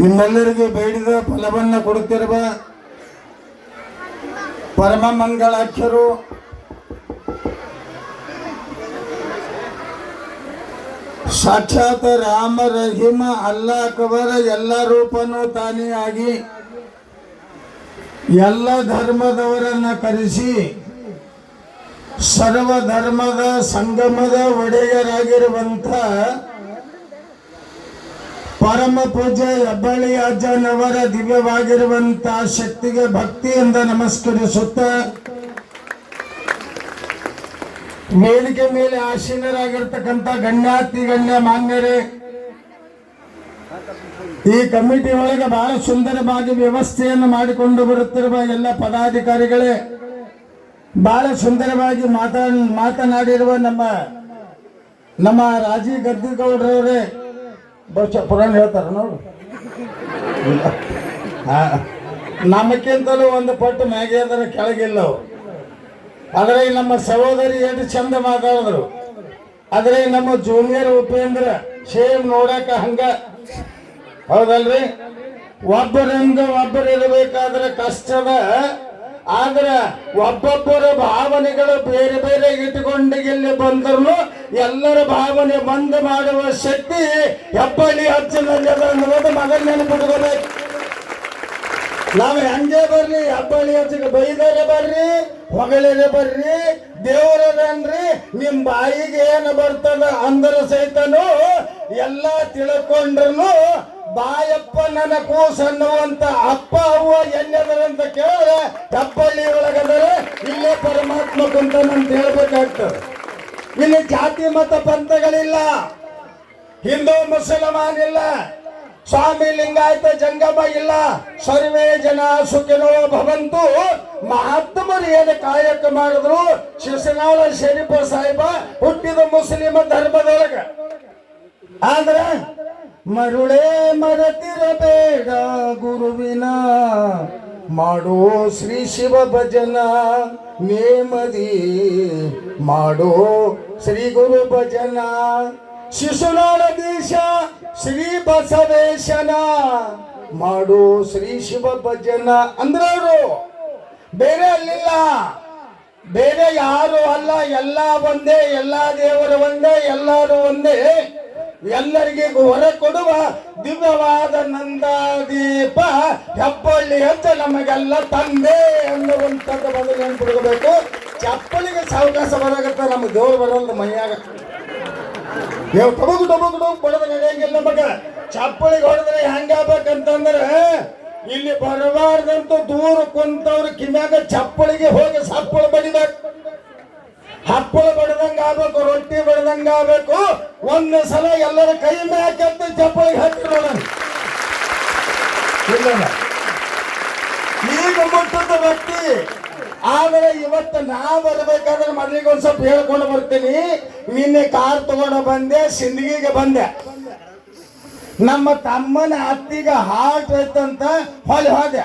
ನಿಮ್ಮೆಲ್ಲರಿಗೂ ಬೇಡಿದ ಫಲವನ್ನು ಕೊಡುತ್ತಿರುವ ಪರಮ ಮಂಗಳಾಕ್ಷರು. ಸಾಕ್ಷಾತ್ ರಾಮ ರಹೀಮ ಅಲ್ಲಾಹವರ ಎಲ್ಲ ರೂಪನೂ ತಾನೇ ಆಗಿ ಎಲ್ಲ ಧರ್ಮದವರನ್ನ ಕರೆಸಿ ಸರ್ವ ಧರ್ಮದ ಸಂಗಮದ ಒಡೆಯರಾಗಿರುವಂಥ ಪರಮ ಪೂಜೆ ಹೆಬ್ಬಳ್ಳಿ ಅಜ್ಜನವರ ದಿವ್ಯವಾಗಿರುವಂತ ಶಕ್ತಿಗೆ ಭಕ್ತಿಯಿಂದ ನಮಸ್ಕರಿಸುತ್ತ ಮೇಲಿಗೆ ಮೇಲೆ ಆಸೀನರಾಗಿರ್ತಕ್ಕಂಥ ಗಣ್ಯಾತಿ ಗಣ್ಯ ಮಾನ್ಯರೇ, ಈ ಕಮಿಟಿ ಒಳಗೆ ಬಹಳ ಸುಂದರವಾಗಿ ವ್ಯವಸ್ಥೆಯನ್ನು ಮಾಡಿಕೊಂಡು ಬರುತ್ತಿರುವ ಎಲ್ಲ ಪದಾಧಿಕಾರಿಗಳೇ ಬಹಳ ಸುಂದರವಾಗಿ ಮಾತಾ, ಮಾತನಾಡಿರುವ ನಮ್ಮ ನಮ್ಮ ರಾಜಿ ಗದ್ದಿಗೌಡರವರೇ ಬಹುಶಃ ಪುರಾಣ ಹೇಳ್ತಾರ ನೋಡು. ನಮಕ್ಕಿಂತಲೂ ಒಂದು ಪಟ್ಟು ಮ್ಯಾಗೆ ಅದರ ಕೆಳಗಿಲ್ಲ. ಆದರೆ ನಮ್ಮ ಸಹೋದರಿ ಎಷ್ಟು ಚಂದ ಮಾತಾಡಿದ್ರು ಆದರೆ ನಮ್ಮ ಜೂನಿಯರ್ ಉಪೇಂದ್ರ ಸೇಮ್ ನೋಡಕ ಹಂಗ ಹೌದಲ್ರಿ ಒಬ್ಬರಿಂದ ಒಬ್ಬರು ಇರಬೇಕಾದ್ರೆ ಕಷ್ಟದ ಆದ್ರೆ ಒಬ್ಬೊಬ್ಬರ ಭಾವನೆಗಳು ಬೇರೆ ಬೇರೆ ಇಟ್ಟುಕೊಂಡು ಇಲ್ಲಿ ಬಂದರು ಎಲ್ಲರ ಭಾವನೆ ಬಂದ್ ಮಾಡುವ ಶಕ್ತಿ ಹೆಬ್ಬಳ್ಳಿ ಹಚ್ಚಿನಲ್ಲಿ ಅದ ಅನ್ನೋದು ಮಗನ ನೆನಪಿಟ್ಕೋಬೇಕು. ನಾವು ಹೆಂಗೆ ಬರ್ರಿ? ಹೆಬ್ಬಳ್ಳಿ ಹಚ್ಚಿಗೆ ಬೈದರೆ ಬರ್ರಿ ಹೊಗಳೇ ಬರ್ರಿ ದೇವರನ್ರಿ ನಿಮ್ ಬಾಯಿಗೆ ಏನು ಬರ್ತದ ಅಂದ್ರ ಸಹಿತನು ಎಲ್ಲ ತಿಳ್ಕೊಂಡ್ರು ಬಾಯಪ್ಪ ನನ್ನ ಕೂಸು ಅನ್ನುವಂತ ಅಪ್ಪ ಅವ್ವ ಎನ್ನದರಂತ ಕೇಳಿದ್ರೆ ಹೆಬ್ಬಳ್ಳಿ ಒಳಗದರೆ ಇಲ್ಲೇ ಪರಮಾತ್ಮ ಕುಂತನಂತ ಹೇಳ್ಬೇಕಾಗ್ತದೆ. ಇಲ್ಲಿ ಜಾತಿ ಮತ ಪಂಥಗಳಿಲ್ಲ. ಹಿಂದೂ ಮುಸಲ್ಮಾನ್ ಇಲ್ಲ ಸ್ವಾಮಿ ಲಿಂಗಾಯತ ಜಂಗಮ ಇಲ್ಲ. ಸರ್ವೇ ಜನ ಸುಖಿನೋ ಭವಂತು. ಮಹಾತ್ಮರು ಏನು ಕಾಯಕ ಮಾಡಿದ್ರು? ಶಿಶುನಾಳ ಶರೀಫ ಸಾಹೇಬ ಹುಟ್ಟಿದ ಮುಸ್ಲಿಮ ಧರ್ಮದೊಳಗ. ಆದ್ರೆ ಮರುಳೇ ಮರತಿರಬೇಡ ಗುರುವಿನ. ಮಾಡೋ ಶ್ರೀ ಶಿವ ಭಜನ ನೇಮದಿ ಮಾಡೋ ಶ್ರೀ ಗುರು ಭಜನ. ಶಿಶುನಾಳ ದೇಶ ಶ್ರೀ ಬಸವೇಶನ. ಮಾಡೋ ಶ್ರೀ ಶಿವ ಭಜನ. ಅಂದ್ರವರು ಬೇರೆ ಅಲ್ಲಿಲ್ಲ. ಬೇರೆ ಯಾರು ಅಲ್ಲ. ಎಲ್ಲ ಒಂದೇ, ಎಲ್ಲ ದೇವರು ಒಂದೇ, ಎಲ್ಲರೂ ಒಂದೇ. ಎಲ್ಲರಿಗೆ ಹೊರ ಕೊಡುವ ದಿವ್ಯವಾದ ನಂದಾದೀಪ, ಹೆಬ್ಬಳ್ಳಿ ಅಂತ ನಮಗೆಲ್ಲ ತಂದೆ ಅನ್ನುವಂಥದ್ದು ನೆನ್ ಕೊಡಬೇಕು ಚಪ್ಪಲಿಗೆ ಸಾವಕಾಶ ಬರಾಗತ್ತ, ನಮ್ಮ ದೇವ್ರು ಬರಲ್ಲ ಮೈಯಾಗ. ನೀವು ಟೊಬಗು ಟೊಬಗು ಟೊಬಗು ಬಡದ ನಡೆಯಂಗಿಲ್ಲ ನಮಗ. ಚಪ್ಪಳಿಗೆ ಹೊಡೆದ್ರೆ ಹೆಂಗಾಗ್ಬೇಕಂತಂದ್ರೆ ಇಲ್ಲಿ ಬರಬಾರ್ದಂತೂ ದೂರ ಕುಂತವ್ರ ಕಿಮ್ಯಾಗ ಚಪ್ಪಳಿಗೆ ಹೋಗಿ ಸಪ್ಪಳ ಬಡಿಬೇಕು. ಹಪ್ಪಳ ಬಡದಂಗ ಆಗ್ಬೇಕು ರೊಟ್ಟಿ ಬಡದಂಗ ಆಗ್ಬೇಕು ಒಂದು ಸಲ ಎಲ್ಲರ ಕೈ ಅಂತ ಚಪ್ಪಳಿಗೆ ಹತ್ತಿ ಇಲ್ಲ ಈಗ ಮುಟ್ಟದ ವ್ಯಕ್ತಿ ಆದರೆ ಇವತ್ತು ನಾ ಬರ್ಬೇಕಾದ್ರೆ ಮೊದಲಿಗೆ ಒಂದ್ ಸ್ವಲ್ಪ ಹೇಳ್ಕೊಂಡು ಬರ್ತೀನಿ. ನಿನ್ನೆ ಕಾರ್ ತಗೊಂಡು ಬಂದೆ, ಸಿಂದಗಿಗೆ ಬಂದೆ. ನಮ್ಮ ತಮ್ಮನ ಅತ್ತಿಗೆ ಹಾರ್ಟ್ ಐತಂತ ಹೊಲಿ ಹೋದೆ.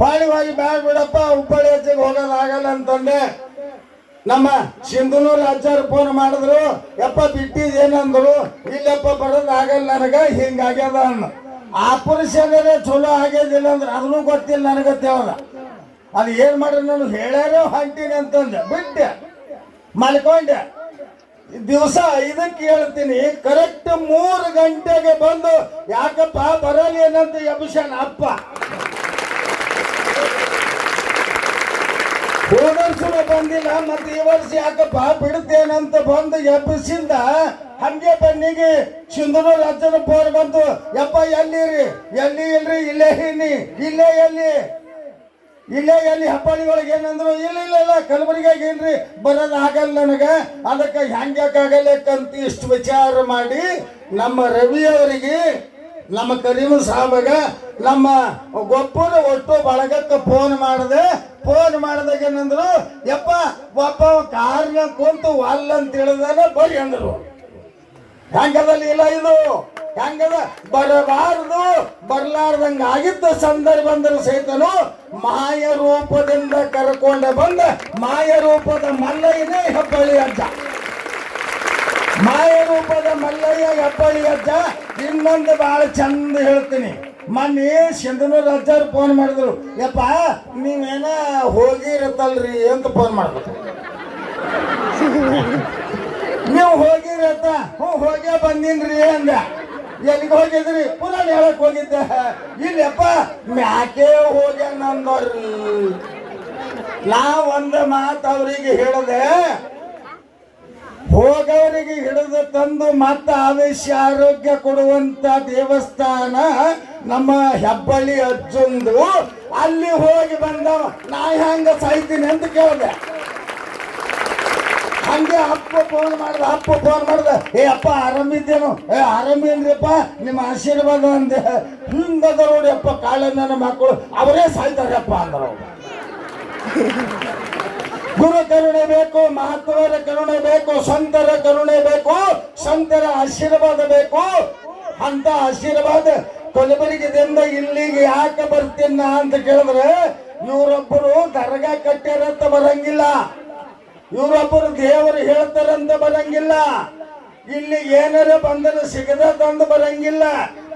ಹೊಳಿ ಹೋಗಿ ಬ್ಯಾಡ ಬಿಡಪ್ಪ, ಹುಬ್ಬಳ್ಳಿ ಹೆಚ್ಚಿಗೆ ಹೋಗೋದಾಗಲ್ಲ ಅಂತಂದೆ. ನಮ್ಮ ಸಿಂಧನೂರ್ ಆಚಾರ ಫೋನ್ ಮಾಡಿದ್ರು, ಯಪ್ಪ ಬಿಟ್ಟಿದ್ದೇನಂದ್ರು ಇಲ್ಲಪ್ಪ, ಬರೋದು ಆಗಲ್ಲ ನನಗ ಹಿಂಗಾಗ್ಯದ ಅನ್ನ ಆಪರೇಷನ್ ಚಲೋ ಆಗ್ಯದಿಲ್ಲ ಅಂದ್ರೆ ಅದನ್ನು ಗೊತ್ತಿಲ್ಲ ನನಗೆ ತೇವದ ಅದು ಏನ್ ಮಾಡ್ರಿ ನಾನು ಹೇಳ್ಯಾರೋ ಹೊಂಟೀನಿ ಅಂತಂದೆ. ಬಿಟ್ಟೆ. ಮಲ್ಕೊಂಡೆ. ದಿವಸ ಇದಕ್ಕೆ ಹೇಳ್ತೀನಿ, ಕರೆಕ್ಟ್ ಮೂರು ಗಂಟೆಗೆ ಬಂದು, ಯಾಕಪ್ಪ ಬರಲಿ ಏನಂತ ಎಬ್ಬಿಸ್ಯಾನ ಅಪ್ಪ. ಹೋದ ವರ್ಷನೂ ಬಂದಿಲ್ಲ, ಮತ್ತೆ ಈ ವರ್ಷ ಯಾಕಪ್ಪ ಬಿಡುತ್ತೇನಂತ ಬಂದು ಎಬ್ಬಿಸಿಂದ ಹಂಗೆ ಬನ್ನಿಗೆ ಸಿಂಧೂರು ಲಜ್ಜನ ಪೋರ್ ಬಂತು. ಯಪ್ಪ, ಎಲ್ಲಿರಿ? ಎಲ್ಲಿ ಇಲ್ರಿ? ಇಲ್ಲೇ ಹೀನಿ ಇಲ್ಲೇ ಎಲ್ಲಿ? ಇಲ್ಲೇ ಎಲ್ಲಿ? ಹಬ್ಬಳಿ ಒಳಗೆ ಏನಂದ್ರು? ಇಲ್ಲ ಇಲ್ಲ ಇಲ್ಲ, ಕಲಬುರಗಿಯಾಗ ಏನ್ರಿ? ಆಗಲ್ಲ ನನಗೆ. ಅದಕ್ಕೆ ಹೆಂಗ್ಯಾಕಾಗಲ್ಲಕ್ಕಂತ ಇಷ್ಟು ವಿಚಾರ ಮಾಡಿ ನಮ್ಮ ರವಿ ಅವರಿಗೆ ನಮ್ಮ ಕರೀಮ ಸಾಹಬಗ ನಮ್ಮ ಗೊಪ್ಪನ ಒಟ್ಟು ಬಳಗಕ್ಕೆ ಫೋನ್ ಮಾಡಿದೆ. ಫೋನ್ ಮಾಡಿದಾಗ ಏನಂದ್ರು, ಯಪ್ಪ, ಒಬ್ಬ ಕಾರ್ಯ ಕುಂತು ವಾಲ್ ಅಂತ ಹೇಳಿದಾನೆ ಬರಿ ಅಂದ್ರು. ಹೆಂಗದಲ್ಲಿ ಇಲ್ಲ ಇದು. ಹೆಂಗದ ಬರಬಾರದು, ಬರ್ಲಾರ್ದಂಗ ಆಗಿದ್ದ ಸಂದರ್ಭ ಅಂದ್ರೆ ಸಹಿತನು ಮಾಯ ರೂಪದಿಂದ ಕರ್ಕೊಂಡ ಬಂದ ಮಾಯ ರೂಪದ ಮಲ್ಲಯ್ಯನೇ ಹೆಬ್ಬಳ್ಳಿ ಅಜ್ಜ. ಮಾಯ ರೂಪದ ಮಲ್ಲಯ್ಯ ಹೆಬ್ಬಳ್ಳಿ ಅಜ್ಜ, ಇನ್ನೊಂದು ಭಾಳ ಚಂದ ಹೇಳ್ತೀನಿ. ಮೊನ್ನೆ ಸಿಂಧನೂರ್ ಅಜ್ಜಾರು ಫೋನ್ ಮಾಡಿದ್ರು, ಯಪ್ಪ, ನೀವೇನ ಹೋಗಿರತ್ತಲ್ರಿ ಅಂತ ಫೋನ್ ಮಾಡಿದ್ರು. ನೀವು ಹೋಗಿರತ್ತ ಹ್ಞೂ, ಹೋಗೇ ಬಂದೀನ್ರಿ, ಅಂದ. ಎಲ್ಲಿಗೆ ಹೋಗಿದ್ರಿ? ಪುನಃ ಹೇಳಕ್ ಹೋಗಿದ್ದೆ. ಇಲ್ಲಪ್ಪ, ಮ್ಯಾಕೆ ಹೋಗ್ಯಾನ ಅಂದವ್ರಿ? ನಾ ಒಂದು ಮಾತು ಅವರಿಗೆ ಹೇಳಿದೆ ಹೋಗವರಿಗೆ ಹಿಡಿದು ತಂದು ಮತ್ತ ಆವೇಶ ಆರೋಗ್ಯ ಕೊಡುವಂತ ದೇವಸ್ಥಾನ ನಮ್ಮ ಹೆಬ್ಬಳ್ಳಿ ಅಜ್ಜಂದು. ಅಲ್ಲಿ ಹೋಗಿ ಬಂದವ. ನಾ ಹೆಂಗ ಸಾಯ್ತೀನಿ ಅಂತ ಕೇಳಿದೆ. ಹಂಗೆ ಅಪ್ಪ ಫೋನ್ ಮಾಡ್ದ, ಅಪ್ಪ ಫೋನ್ ಮಾಡ್ದ. ಏ ಅಪ್ಪ ಆರಾಮಿದ್ದೇನು ಏ ಆರಾಮೇನ್ರಿಪ್ಪ ನಿಮ್ಮ ಆಶೀರ್ವಾದ ಅಂದೆ ಹಿಂಗದ ನೋಡಿ ಅಪ್ಪ ಕಾಳೆ ನನ್ನ ಮಕ್ಕಳು ಅವರೇ ಸಾಯ್ತಾರಪ್ಪ ಅಂದ್ರು ಗುರು ಕರುಣೆ ಬೇಕು ಮಹತ್ವರ ಕರುಣೆ ಬೇಕು, ಸಂತರ ಕರುಣೆ ಬೇಕು, ಸಂತರ ಆಶೀರ್ವಾದ ಬೇಕು. ಅಂತ ಆಶೀರ್ವಾದ ಕೊಲಬರಿಗೆದಿಂದ ಇಲ್ಲಿಗೆ ಯಾಕೆ ಬರ್ತೀನ ಅಂತ ಕೇಳಿದ್ರೆ, ಇವರೊಬ್ಬರು ದರ್ಗಾ ಕಟ್ಟ್ಯಾರಂತ ಬರಂಗಿಲ್ಲ. ಇವರೊಬ್ಬರು ದೇವರು ಹೇಳ್ತಾರಂತ ಬರಂಗಿಲ್ಲ. ಇಲ್ಲಿ ಏನಾರ ಬಂದರೆ ಸಿಗದ ತಂದು ಬರಂಗಿಲ್ಲ.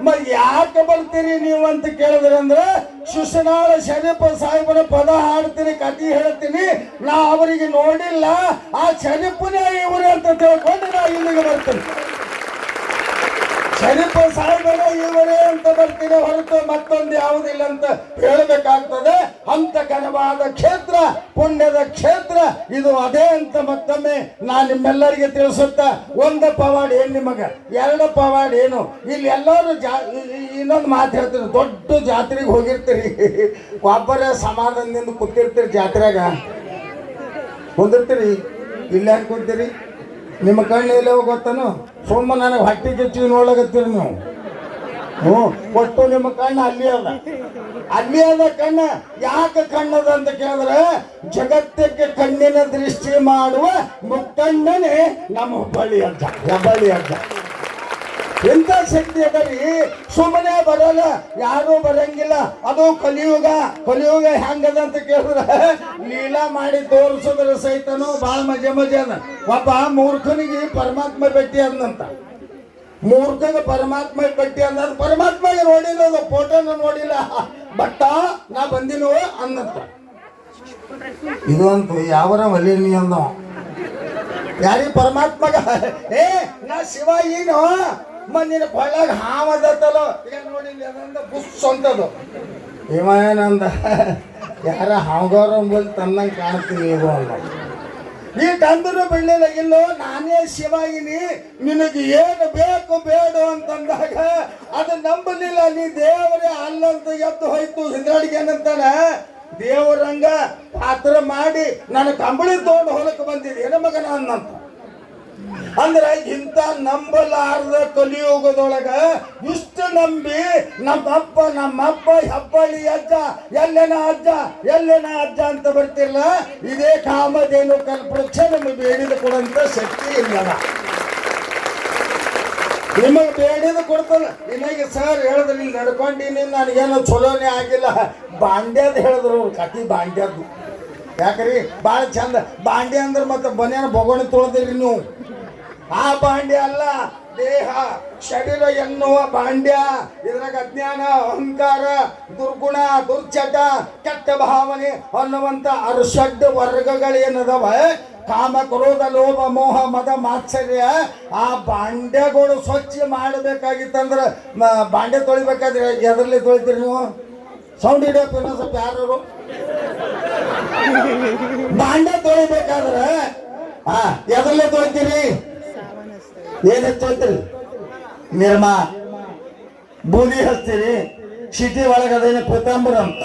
ಮತ್ ಯಾಕೆ ಬರ್ತೀರಿ ನೀವು ಅಂತ ಕೇಳಿದ್ರೆ ಅಂದ್ರೆ, ಶಿಶುನಾಳ ಶರೀಫ ಸಾಹೇಬರ ಪದ ಹಾಡ್ತೀನಿ ಕತಿ ಹೇಳ್ತೀನಿ, ನಾ ಅವರಿಗೆ ನೋಡಿಲ್ಲ, ಆ ಶರೀಫನೇ ಇವರು ಅಂತ ತಿಳ್ಕೊಂಡು ನಾ ಇಲ್ಲಿಗೆ ಬರ್ತೀನಿ. ಶರೀಫ ಸಾಹೇಬರ ಇವರೇ ಅಂತ ಬರ್ತೀನಿ ಹೊರತು ಮತ್ತೊಂದು ಯಾವುದಿಲ್ಲ ಅಂತ ಹೇಳಬೇಕಾಗ್ತದೆ. ಅಂತ ಘನವಾದ ಕ್ಷೇತ್ರ, ಪುಣ್ಯದ ಕ್ಷೇತ್ರ, ಇದು ಅದೇ ಅಂತ ಮತ್ತೊಮ್ಮೆ ನಾನು ನಿಮ್ಮೆಲ್ಲರಿಗೆ ತಿಳಿಸುತ್ತಾ, ಒಂದು ಪವಾಡ್ ಏನು ನಿಮಗೆ? ಎರಡು ಪವಾಡ ಏನು? ಇಲ್ಲಿ ಎಲ್ಲರೂ ಜಾ ಇನ್ನೊಂದು ಮಾತು ಹೇಳ್ತೀನಿ. ದೊಡ್ಡ ಜಾತ್ರೆಗೆ ಹೋಗಿರ್ತೀರಿ. ಒಬ್ಬರ ಸಮಾಧಾನದಿಂದ ಕೂತಿರ್ತೀರಿ ಜಾತ್ರೆಗ ಕುಂದಿರ್ತೀರಿ? ಇಲ್ಲ ಕುಂತೀರಿ? ನಿಮ್ಮ ಕಣ್ಣು ಎಲ್ಲ ಗೊತ್ತನು? ಸುಮ್ಮ ನನಗೆ ಹೊಟ್ಟೆ ಕಿಚ್ಚಿ ನೋಡ್ಲಾಗತ್ತೀರಿ ನೀವು. ಹ್ಞೂ ಒಟ್ಟು ನಿಮ್ಮ ಕಣ್ಣು ಅಲ್ಲಿ ಅಲ್ಲ ಅಲ್ಲಿ ಅಲ್ಲ ಕಣ್ಣ. ಯಾಕೆ ಕಣ್ಣದ ಅಂತ ಕೇಳಿದ್ರೆ ಜಗತ್ತಕ್ಕೆ ಕಣ್ಣಿನ ದೃಷ್ಟಿ ಮಾಡುವ ಮುಕ್ಕಣ್ಣನೇ ನಮ್ಮ ಹುಬ್ಬಳ್ಳಿ ಅಜ್ಜ ಬಳಿ ಅಜ್ಜ. ಎಂತ ಶಕ್ತಿ ಅದರಿ ಸುಮ್ಮನೆ ಬರಲ್ಲ, ಯಾರು ಬರಂಗಿಲ್ಲ. ಅದು ಕಲಿಯುಗ ಕಲಿಯುಗ ಹೆಂಗದ ಅಂತ ಕೇಳಿದ್ರೆ, ಲೀಲಾ ಮಾಡಿ ತೋರಿಸಿದ್ರೆ ಸಹಿತನು ಭಾಳ ಮಜೆ ಮಜೆ ಅದ. ಒಬ್ಬ ಮೂರ್ಖನಿಗೆ ಪರಮಾತ್ಮ ಭೇಟಿ ಅಂದಂತ ಮೂರ್ಖನ ಪರಮಾತ್ಮ ಭೇಟಿ ಅಂದ ಪರಮಾತ್ಮಗೆ ನೋಡಿಲ್ಲ, ಅದು ಫೋಟೋನ ನೋಡಿಲ್ಲ. ಬಟ್ಟ ನಾ ಬಂದಿನೋ ಅಂದಂತ ಇದು ಅಂತ ಯಾವರ ಹೊಲೀನಿ ಅಂದವ? ಯಾರಿಗೆ ಪರಮಾತ್ಮಗ? ಏ, ನಾ ಶಿವ ಏನು? ಮಂದಿನ ಕೊಳ್ಳಾಗ ಹಾವದತ್ತಲ್ಲ? ಈಗ ನೋಡಿ ಅದಂದ ಬುಸ್ ಅಂತದು. ಇವ ಏನಂದ ಯಾರ ಹಾವಗೌರ ಅಂಬಲ್ಲಿ ತನ್ನಂಗೆ ಕಾಣ್ತೀನಿ ಇದು ಅಂದ. ನೀ ತಂದ್ರು ಬೆಳ್ಳಿಲ್ಲ ಇಲ್ಲೋ ನಾನೇ ಶಿವಾಗಿನಿ ನಿನಗೆ ಏನು ಬೇಕು ಬೇಡ ಅಂತಂದಾಗ ಅದು ನಂಬಲಿಲ್ಲ. ನೀ ದೇವರೇ ಅಲ್ಲಂತ ಎತ್ತು ಹೋಯ್ತು ಹಿಂದಾಡಿಗೆ ಏನಂತಾನ ದೇವರಂಗ ಪಾತ್ರ ಮಾಡಿ ನನ್ನ ಕಂಬಳಿ ತಗೊಂಡು ಹೊಲಕ್ಕೆ ಬಂದಿದ್ದೆ. ಏನ ಮಗನ ಅನ್ನಂತ. ಅಂದ್ರೆ ಇಂಥ ನಂಬಲಾರ್ದ ಕಲಿಯುಗದೊಳಗ ಇಷ್ಟು ನಂಬಿ ನಮ್ಮಪ್ಪ ನಮ್ಮಪ್ಪ ಹಬ್ಬಳಿ ಅಜ್ಜ, ಎಲ್ಲೆನ ಅಜ್ಜ ಎಲ್ಲೆನ ಅಜ್ಜ ಅಂತ ಬರ್ತಿಲ್ಲ ಇದೇ ಕಾಮಧೇನು ಕಲ್ಪವೃಕ್ಷ ನಮಗೆ ಬೇಡಿದ ಕೊಡಂತ ಶಕ್ತಿ ಇಲ್ಲದ ನಿಮಗೆ ಬೇಡಿದ ಕೊಡ್ತದ ನಿಮಗೆ ಸರ್ ಹೇಳಿದ್ರು, ನೀನು ನಡ್ಕೊಂಡಿನಿ, ನನಗೇನು ಚಲೋನೇ ಆಗಿಲ್ಲ. ಬಾಂಡ್ಯದ ಹೇಳಿದ್ರು ಕತಿ ಬಾಂಡ್ಯದ್ದು ಯಾಕ್ರಿ? ಭಾಳ ಚಂದ. ಬಾಂಡ್ಯ ಅಂದ್ರೆ ಮತ್ತೆ ಬನ್ಯಾನ ಬೊಗೋಣಿ ತೊಳೆದಿರಿ ನೀವು. ಆ ಬಾಂಡ್ಯ ಅಲ್ಲ, ದೇಹ, ಶರೀರ ಎನ್ನುವ ಬಾಂಡ್ಯ. ಇದ್ರಾಗ ಅಜ್ಞಾನ, ಅಹಂಕಾರ, ದುರ್ಗುಣ ದುರ್ಚಟ ಕೆಟ್ಟ ಭಾವನೆ ಅನ್ನುವಂತ ಅರ್ಷಡ್ ವರ್ಗಗಳೇನದವ? ಕಾಮ, ಕ್ರೋಧ, ಲೋಭ, ಮೋಹ, ಮದ, ಮಾತ್ಸರ್ಯ. ಆ ಬಾಂಡ್ಯಗಳು ಸ್ವಚ್ಛ ಮಾಡಬೇಕಾಗಿತ್ತಂದ್ರೆ ಬಾಂಡ್ಯ ತೊಳಿಬೇಕಾದ್ರೆ ಎದರಲ್ಲಿ ತೊಳಿತೀರಿ ನೀವು? ಸೌಂಡ್ ಇನ್ನೊಂದ್ ಸ್ವಲ್ಪ ಯಾರು ಬಾಂಡ್ಯ ತೊಳಿಬೇಕಾದ್ರೆ ಹಾ ಎದರಲ್ಲೇ ತೊಳಿತೀರಿ? ಏನ್ ತೊಳಿತೀರಿ ನಿರ್ಮಾ ಬೂದಿ ಹಚ್ತೀರಿ, ಸಿಟಿ ಒಳಗೆ ಅದೇನು ಪೀತಾಂಬರ ಅಂತ.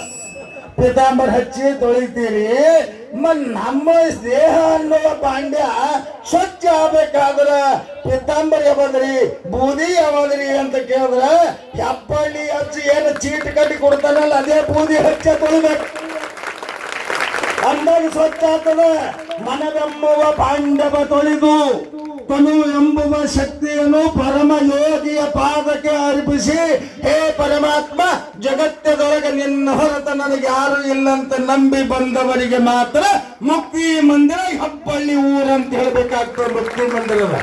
ಪೀತಾಂಬರ ಹಚ್ಚಿ ತೊಳಿತೀರಿ, ಮ ನಮ್ಮ ದೇಹ ಅನ್ನುವ ಪಾಂಡ್ಯ ಸ್ವಚ್ಛ ಆಗ್ಬೇಕಾದ್ರ ಪೀತಾಂಬರ ಯಾವದ್ರಿ ಬೂದಿ ಯಾವದ್ರಿ ಅಂತ ಕೇಳಿದ್ರ ಹೆಪ್ಪಳ್ಳಿ ಹಚ್ಚಿ ಏನು ಚೀಟ್ ಕಟ್ಟಿ ಕೊಡ್ತಾನಲ್ಲ, ಅದೇ ಬೂದಿ ಹಚ್ಚ ತೊಳಿಬೇಕು. ಅಂದಾಗ ಸ್ವಚ್ಛ ಆಗ್ತದ. ಮನದಮ್ಮುವ ಪಾಂಡವ ತೊಳೆದು ತನು ಎಂಬುವ ಶಕ್ತಿಯನ್ನು ಪರಮ ಯೋಗಿಯ ಪಾದಕ್ಕೆ ಅರ್ಪಿಸಿ, ಹೇ ಪರಮಾತ್ಮ, ಜಗತ್ತದೊಳಗೆ ನಿನ್ನ ಹೊರತ ನನಗೆ ಯಾರು ಇಲ್ಲಂತ ನಂಬಿ ಬಂದವರಿಗೆ ಮಾತ್ರ ಮುಕ್ತಿ ಮಂದಿರ, ಹಬ್ಬಳ್ಳಿ ಊರಂತ ಹೇಳ್ಬೇಕಾಗ್ತದೆ ಮುಕ್ತಿ ಮಂದಿರದ.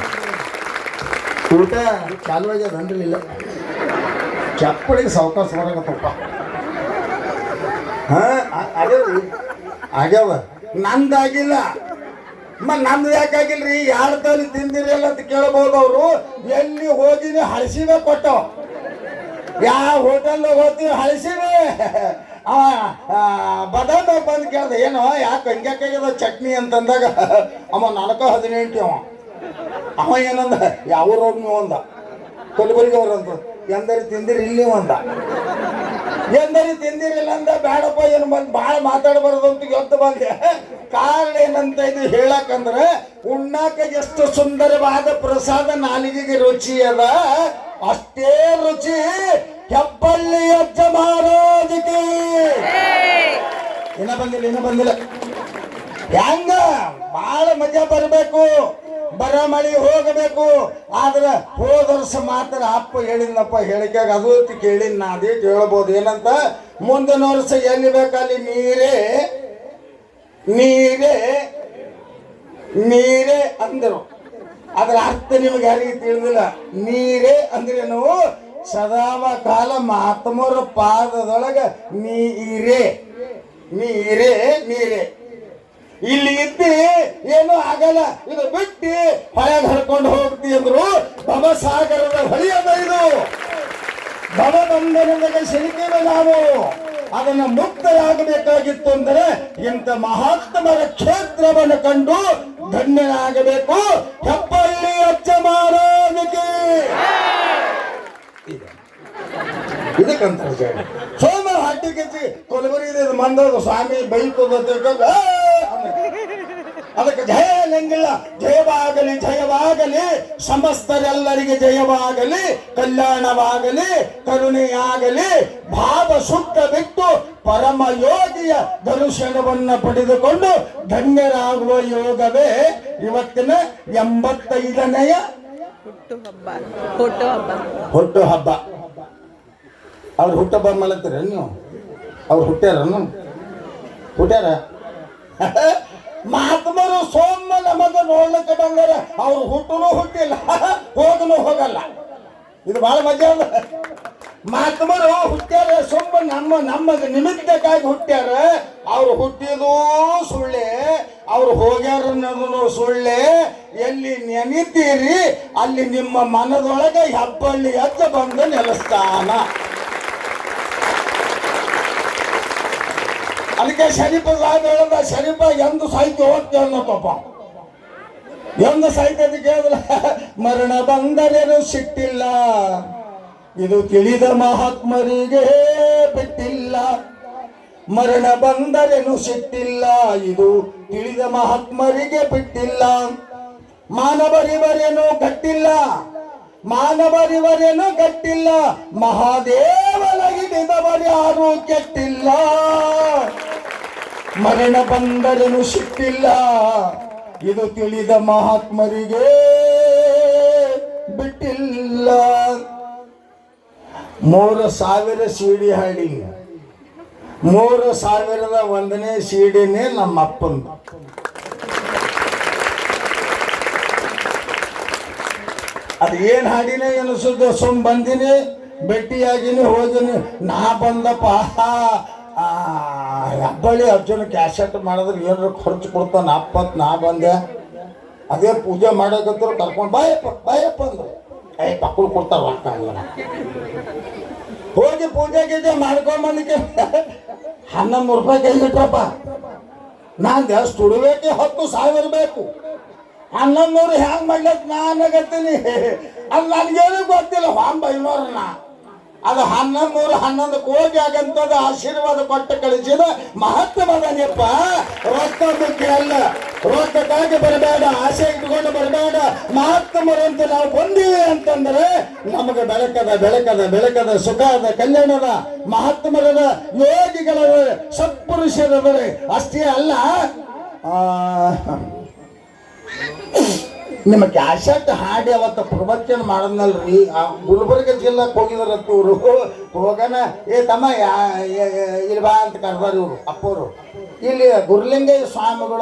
ಊಟ ಚಾಲು ಆಗ್ಯದನ್ರಿ ಇಲ್ಲ? ಸಾವಕಾಶ ಬರಕತ್ತಪ್ಪ. ಹಾ ಆಗ್ಯಾವ. ನಂದಾಗಿಲ್ಲ. ಮ ನಮ್ದು ಯಾಕಾಗಿಲ್ರಿ ಯಾರ ತಲೆ ತಿಂದಿರಲ್ಲ ಅಂತ ಕೇಳ್ಬೋದು ಅವರು. ಎಲ್ಲಿ ಹೋಗಿನಿ ಹಳಸಿವೆ ಕೊಟ್ಟವು ಯಾವ ಹೋಟೆಲ್ ಹೋಗ್ತೀವಿ ಹಳಸಿವೆ. ಅವ ಬದಾಮ ಬಂದು ಕೇಳ್ದ. ಏನೋ, ಯಾಕೆ ಹಂಗ್ಯಾಕಾಗ್ಯದ ಚಟ್ನಿ ಅಂತಂದಾಗ. ಅಮ್ಮ, ನಾಲ್ಕು ಹದಿನೆಂಟು ಅವ. ಅಮ್ಮ ಏನಂದ? ಯಾವ ರೋಗ ನೀವು ಅಂದ? ಕೊಲ್ಬರಿಗೆ ಅವ್ರಂತ ಎಂದರೆ ತಿಂದಿರಿ, ಇಲ್ಲಿ ಅಂದ ಎಂದರೆ ತಿಂದಿರಲಿಲ್ಲ ಅಂದ ಬೇಡಪ್ಪ ಏನು ಬಂದು, ಭಾಳ ಮಾತಾಡಬಾರ್ದು ಅಂತ ಗೊತ್ತು ಬಂದೆ. ಕಾರಣ ಏನಂತ ಇದು ಹೇಳಕಂದ್ರೆ ಉಣ್ಣಾಕ ಎಷ್ಟು ಸುಂದರವಾದ ಪ್ರಸಾದ ನಾಲಿಗೆಗೆ ರುಚಿ ಅದ, ಅಷ್ಟೇ ರುಚಿ ಹೆಬ್ಬಳ್ಳಿ ಅಜ್ಜ ಮಹಾರಾಜಕ್ಕೆ ಏನ ಬಂದಿಲ್ಲ ಏನ ಬಂದಿಲ್ಲ. ಹೆಂಗ? ಬಹಳ ಮಜಾ ಬರಬೇಕು. ಬರ ಮಳಿ ಹೋಗಬೇಕು. ಆದ್ರೆ ಹೋದ ಮಾತ್ರ ಅಪ್ಪ ಹೇಳಿದ್ನಪ್ಪ, ಹೇಳಿಕೆಯಾಗ ಅದು ಕೇಳಿ ನಾ ಅದೇ ಏನಂತ? ಮುಂದಿನ ವರ್ಷ ಎಲ್ಲಿ ಬೇಕಲ್ಲಿ ನೀರೇ ನೀರೇ ನೀರೇ ಅಂದರು. ಅದರ ಅರ್ಥ ನಿಮಗೆ ಯಾರಿಗೆ ತಿಳಿದಿಲ್ಲ. ನೀರೇ ಅಂದ್ರೇನು? ಸದಾವ ಕಾಲ ಮಹಾತ್ಮರ ಪಾದದೊಳಗ ನೀರೇ ನೀರೇ ನೀರೇ. ಇಲ್ಲಿ ಇದ್ದಿ, ಏನೂ ಆಗಲ್ಲ. ಇದು ಬಿಟ್ಟು ಹೊಳೆ ಹರ್ಕೊಂಡು ಹೋಗ್ತಿ ಅಂದ್ರು ಭವಸಾಗರದ ಹೊಳೆಯದ ಇದು. ಭವಬಂಧನದಾಗ ಸಿಲುಕಿವೆ ನಾವು. ಅದನ್ನ ಮುಕ್ತರಾಗಬೇಕಾಗಿತ್ತು ಅಂದರೆ ಇಂಥ ಮಹಾತ್ಮರ ಕ್ಷೇತ್ರವನ್ನು ಕಂಡು ಧನ್ಯನಾಗಬೇಕು. ಹೆಪ್ಪಳ್ಳಿ ಅಚ್ಚ ಮಹಾರಾಜಕ್ಕೆ ಇದಕ್ಕಂತ ಸೋಮ ಹಟ್ಟಿಗೆ ಕೊಲಬರಿ ಮಂದದ ಸ್ವಾಮಿ ಬೈತದ ತಿಳ್ಕೊಂಡು, "ಏ!" ಅದಕ್ಕೆ ಜಯ ನಂಗಿಲ್ಲ ಜಯವಾಗಲಿ ಜಯವಾಗಲಿ ಸಮಸ್ತರೆಲ್ಲರಿಗೆ ಜಯವಾಗಲಿ ಕಲ್ಯಾಣವಾಗಲಿ ಕರುಣೆಯಾಗಲಿ ಭಾವ ಸುತ್ತ ಬಿಟ್ಟು ಪರಮ ಯೋಗಿಯ ದರ್ಶನವನ್ನ ಪಡೆದುಕೊಂಡು ಧನ್ಯರಾಗುವ ಯೋಗವೇ ಇವತ್ತಿನ ಎಂಬತ್ತೈದನೆಯ ಹುಟ್ಟು ಹಬ್ಬ. ಹುಟ್ಟು ಹಬ್ಬ. ಹುಟ್ಟು ಹಬ್ಬ. ಅವ್ರು ಹುಟ್ಟಬ್ಬ ಮಾಡತ್ತೀರ ನೀವು? ಅವ್ರು ಹುಟ್ಟ್ಯಾರನು ಹುಟ್ಟ್ಯಾರ? ಮಹಾತ್ಮರು ಸೋಮ ನಮಗ ನೋಡ್ಲಿಕ್ಕೆ ಬಂದಾರ. ಅವ್ರು ಹುಟ್ಟುನು ಹುಟ್ಟಿಲ್ಲ ಹೋಗನು ಹೋಗಲ್ಲ. ಇದು ಬಹಳ ಮಜಾ ಅದ. ಮಹಾತ್ಮರು ಹುಟ್ಟ್ಯಾರ ಸೊಮ್ಮ ನಮ್ಮ ನಮ್ಮ ನಿಮಿತ್ತಕ್ಕಾಗಿ ಹುಟ್ಟ್ಯಾರ. ಅವ್ರು ಹುಟ್ಟಿದೂ ಸುಳ್ಳೇ, ಅವ್ರು ಹೋಗ್ಯಾರ ಅನ್ನೋದು ಸುಳ್ಳೆ. ಎಲ್ಲಿ ನೆನಿತೀರಿ, ಅಲ್ಲಿ ನಿಮ್ಮ ಮನದೊಳಗೆ ಹೆಬ್ಬಳ್ಳಿ ಎದ್ದು ಬಂದು ನೆಲೆಸ್ತಾನ. ಅದಕ್ಕೆ ಶರೀಫ್ ಸಾಹೇಬ್ ಹೇಳದ ಶರೀಫ ಎಂದು ಸಾಹಿತ್ಯ ಹೋಗ್ತೇವೆ ಅನ್ನೋತಪ್ಪ ಎಂದು ಸಾಹಿತ್ಯದ ಕೇಳಿದ್ರ ಮರಣ ಬಂದರೇನು ಸಿಟ್ಟಿಲ್ಲ. ಇದು ತಿಳಿದ ಮಹಾತ್ಮರಿಗೆ ಬಿಟ್ಟಿಲ್ಲ. ಮರಣ ಬಂದರೇನು ಸಿಟ್ಟಿಲ್ಲ. ಇದು ತಿಳಿದ ಮಹಾತ್ಮರಿಗೆ ಬಿಟ್ಟಿಲ್ಲ. ಮಾನವರಿವರೇನು ಗಟ್ಟಿಲ್ಲ. ಮಾನವರಿವರೇನು ಗಟ್ಟಿಲ್ಲ. ಮಹಾದೇವನಗಿದವರ್ಯಾರು ಕೆಟ್ಟಿಲ್ಲ. ಮರಣ ಬಂದರೇನು ಸಿಕ್ಕಿಲ್ಲ. ಇದು ತಿಳಿದ ಮಹಾತ್ಮರಿಗೆ ಬಿಟ್ಟಿಲ್ಲ. ಮೂರು ಸಾವಿರ ಸಿಡಿ ಹಾಡಿ ಮೂರು ಸಾವಿರದ ಒಂದನೇ ಸಿಡಿನೇ ನಮ್ಮ ಅಪ್ಪಂದು ಅದು ಏನು ಹಾಡಿನೇ ಅನಿಸುತ್ತೆ ಸುಮ್ ಬಂದಿನಿ ಭೇಟಿಯಾಗಿನಿ ಹೋದಿನಿ. ನಾ ಬಂದಪ್ಪ. ಹೆಬ್ಬಳ್ಳಿ ಅರ್ಜುನ ಕ್ಯಾಸೆಟ್ ಮಾಡಿದ್ರೆ ಏನಾರ ಖರ್ಚು ಕೊಡ್ತಾನೆ? ಅಪ್ಪತ್ ನಾ ಬಂದೆ. ಅದೇ ಪೂಜೆ ಮಾಡಕತ್ತರು ಕರ್ಕೊಂಡು ಬಾಯಪ್ಪ ಬಾಯಪ್ಪ ಅಂದ್ರು. ಏ ಪಕ್ಕಳು ಕೊಡ್ತಾರ ರೊಕ್ಕ ಹೋಗಿ ಪೂಜೆ ಗೀಜೆ ಮಾಡ್ಕೊಂಬಂದಕ್ಕೆ ಹನ್ನೊಂದು ರೂಪಾಯಿ ಕೈಗಿಟ್ರಪ್ಪ ನಾನು ದುಡಿಬೇಕೆ ಹತ್ತು ಸಾವಿರ ಬೇಕು. ಹನ್ನೊಂದು ನೂರು ಹ್ಯಾಂಗ್ ಮಾಡ್ಲಕ್ ನಾನು ಆಗತ್ತೀನಿ? ಅದು ನನಗೇನು ಗೊತ್ತಿಲ್ಲ, ಹಾಂಬ ಐನೂರನ್ನ ಅದು ಹನ್ನೊಂದು ನೂರ ಹನ್ನೊಂದು ಕೋಟಿ ಆಗಂತದ ಆಶೀರ್ವಾದ ಕೊಟ್ಟು ಕಳಿಸಿದ ನೆಪ್ಪ ಮುಖ್ಯ ಅಲ್ಲ. ರೊಕ್ಕಕ್ಕಾಗಿ ಬರಬೇಡ ಆಸೆ ಇಟ್ಕೊಂಡು ಬರಬೇಡ. ಮಹಾತ್ಮರಂತ ನಾವು ಬಂದೀವಿ ಅಂತಂದ್ರೆ ನಮಗೆ ಬೆಳಕದ ಬೆಳಕದ ಬೆಳಕದ ಸುಖದ ಕಲ್ಯಾಣದ ಮಹಾತ್ಮರದ ಯೋಗಿಗಳ ಸತ್ಪುರುಷರವರೇ ಅಷ್ಟೇ ಅಲ್ಲ. ಆ, ನಿಮ್ಮ ಕ್ಯಾಸೆಟ್ ಹಾಡಿ ಅವತ್ತ ಪ್ರವಚನ ಮಾಡದ್ನಲ್ರಿ? ಆ ಗುಲ್ಬರ್ಗ ಜಿಲ್ಲಾಕ್ ಹೋಗಿದಾರತ್ತ ಇವರು. ಹೋಗನ ಏ ತಮ್ಮ, ಯಾ- ಇಲ್ಲಿ ಬಾ ಅಂತ ಕರ್ದಾರ ಇವರು, ಅಪ್ಪವರು. ಇಲ್ಲಿ ಗುರುಲಿಂಗಯ್ಯ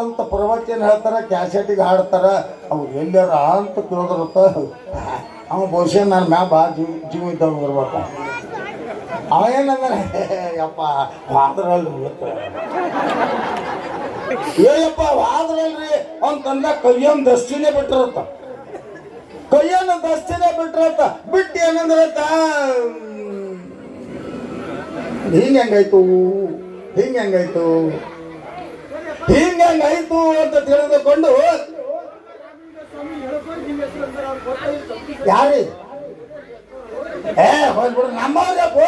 ಅಂತ ಪ್ರವಚನ ಹೇಳ್ತಾರ ಕ್ಯಾಸೆಟಿಗೆ ಹಾಡ್ತಾರ. ಅವ್ರು ಎಲ್ಲಾರ ಅಂತ ಕೇಳಿದ್ರತ್ತ ಅವ ಬಹುಶಃ ನನ್ನ ಮ್ಯಾ ಬಾ ಜೀವ ಜೀವ ಇದ್ದವ್ ಬರ್ಬೇಕು. ಅವ ಏನಂದ್ರೆ ಯಪ್ಪ, ಮಾತ್ರ ಏಯಪ್ಪ, ಆದ್ರಲ್ರಿ ಅಂತಂದ ಕೈಯೊಂದು ದಸ್ತಿನೇ ಬಿಟ್ಟಿರತ್ತ. ಕೈಯನ್ನು ದಸ್ತಿನೇ ಬಿಟ್ಟಿರತ್ತ. ಬಿಟ್ಟು ತಾ ಹಿಂಗ ಹೆಂಗಾಯ್ತು? ಹಿಂಗ ಹೆಂಗಾಯ್ತು? ಹಿಂಗ ಹೆಂಗಾಯ್ತು ಅಂತ ತಿಳಿದುಕೊಂಡು ಯಾರಿ ಏ, ಹೋಗ್ಬಿಡು ನಮ್ಮವ್ರಪ್ಪು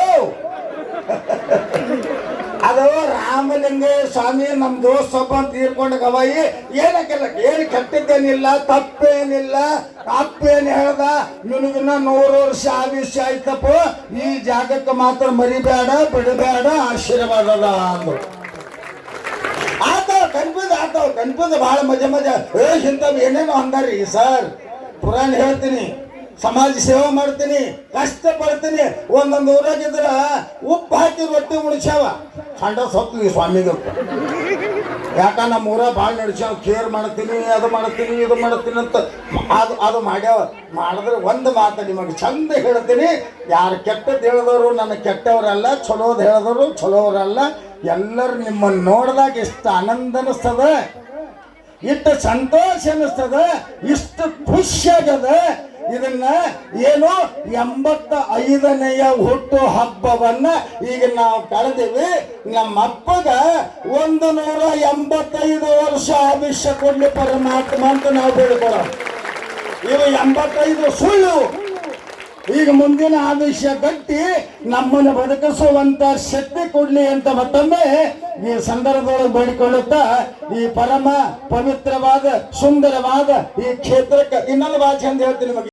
ಅದು ರಾಮಲಿಂಗ ಸ್ವಾಮಿ ನಮ್ಮ ದೋಸ್ತ ಒಬ್ಬ ತೀರ್ಕೊಂಡ ಗವಾಯಿ, ಏನಕ್ಕೆಲ್ಲ ಏನು ಕೆಟ್ಟಿದ್ದೇನಿಲ್ಲ, ತಪ್ಪೇನಿಲ್ಲ, ತಪ್ಪೇನು ಹೇಳ್ದ? ನಿನಗಿನ್ನ ನೂರು ವರ್ಷ ಆವಿಷ್ಯ ಆಯ್ತಪ್ಪ, ಈ ಜಾಗಕ್ಕೆ ಮಾತ್ರ ಮರಿಬೇಡ, ಬಿಡಬೇಡ, ಆಶೀರ್ವಾದ ಅಂದ್ರು. ಆತಾವ್ ಕನ್ಫ್ಯೂಸ್ ಆತಾವ್ ಕನ್ಫ್ಯೂಸ್ ಬಹಳ ಮಜಾ ಮಜಾ. ಏ, ಇಂಥವು ಏನೇನೋ ಅಂದಾರಿ ಸರ್. ಪುರಾಣ ಹೇಳ್ತೀನಿ. ಸಮಾಜ ಸೇವೆ ಮಾಡ್ತೀನಿ ಕಷ್ಟ ಪಡ್ತೀನಿ ಒಂದೊಂದು ಊರಾಗಿದ್ರ ಉಪ್ಪು ಹಾಕಿ ರೊಟ್ಟಿ ಉಳಿಸ್ಯಾವ ಖಂಡ ಸೊತ್ತು ಈ ಸ್ವಾಮಿಗೆ ಯಾಕ ನಮ್ಮ ಊರ ಭಾಳ ನಡ್ಸ್ಯಾವ. ಕೇರ್ ಮಾಡ್ತೀನಿ, ಅದು ಮಾಡ್ತೀನಿ, ಇದು ಮಾಡ್ತೀನಿ ಅಂತ ಅದು ಅದು ಮಾಡ್ಯಾವ. ಮಾಡಿದ್ರೆ ಒಂದು ಮಾತು ನಿಮಗೆ ಚಂದ ಹೇಳ್ತೀನಿ. ಯಾರು ಕೆಟ್ಟದ್ದು ಹೇಳಿದವರು ನನ್ನ ಕೆಟ್ಟವರಲ್ಲ, ಚಲೋದು ಹೇಳಿದವರು ಚಲೋವರಲ್ಲ ಎಲ್ಲರೂ ನಿಮ್ಮನ್ನು ನೋಡಿದಾಗ ಎಷ್ಟು ಆನಂದ ಅನಿಸ್ತದ. ಇಷ್ಟು ಸಂತೋಷ ಅನಿಸ್ತದ. ಇಷ್ಟು ಖುಷಿ ಆಗ್ಯದ ಇದನ್ನ ಏನು ಎಂಬತ್ತ ಐದನೆಯ ಹುಟ್ಟು ಹಬ್ಬವನ್ನ ಈಗ ನಾವು ಕಳೆದಿವಿ. ನಮ್ಮ ಅಪ್ಪಗ ಒಂದು ನೂರ ಎಂಬತ್ತೈದು ವರ್ಷ ಆಯುಷ್ಯ ಕೊಡ್ಲಿ ಪರಮಾತ್ಮ ಅಂತ ನಾವು ಬೇಡ್ಕೊಳ್ಳೋ ಇವು ಎಂಬತ್ತೈದು ಸುಳ್ಳು. ಈಗ ಮುಂದಿನ ಆದೇಶ ಕಟ್ಟಿ ನಮ್ಮನ್ನು ಬದುಕಿಸುವಂತ ಶಕ್ತಿ ಕೊಡ್ಲಿ ಅಂತ ಮತ್ತೊಮ್ಮೆ ಈ ಸಂದರ್ಭದೊಳಗೆ ಬೇಡಿಕೊಳ್ಳುತ್ತಾ, ಈ ಪರಮ ಪವಿತ್ರವಾದ ಸುಂದರವಾದ ಈ ಕ್ಷೇತ್ರಕ್ಕೆ ಇನ್ನೊಂದು ಭಾಷೆ ಅಂತ ಹೇಳ್ತೀನಿ ನಿಮಗೆ.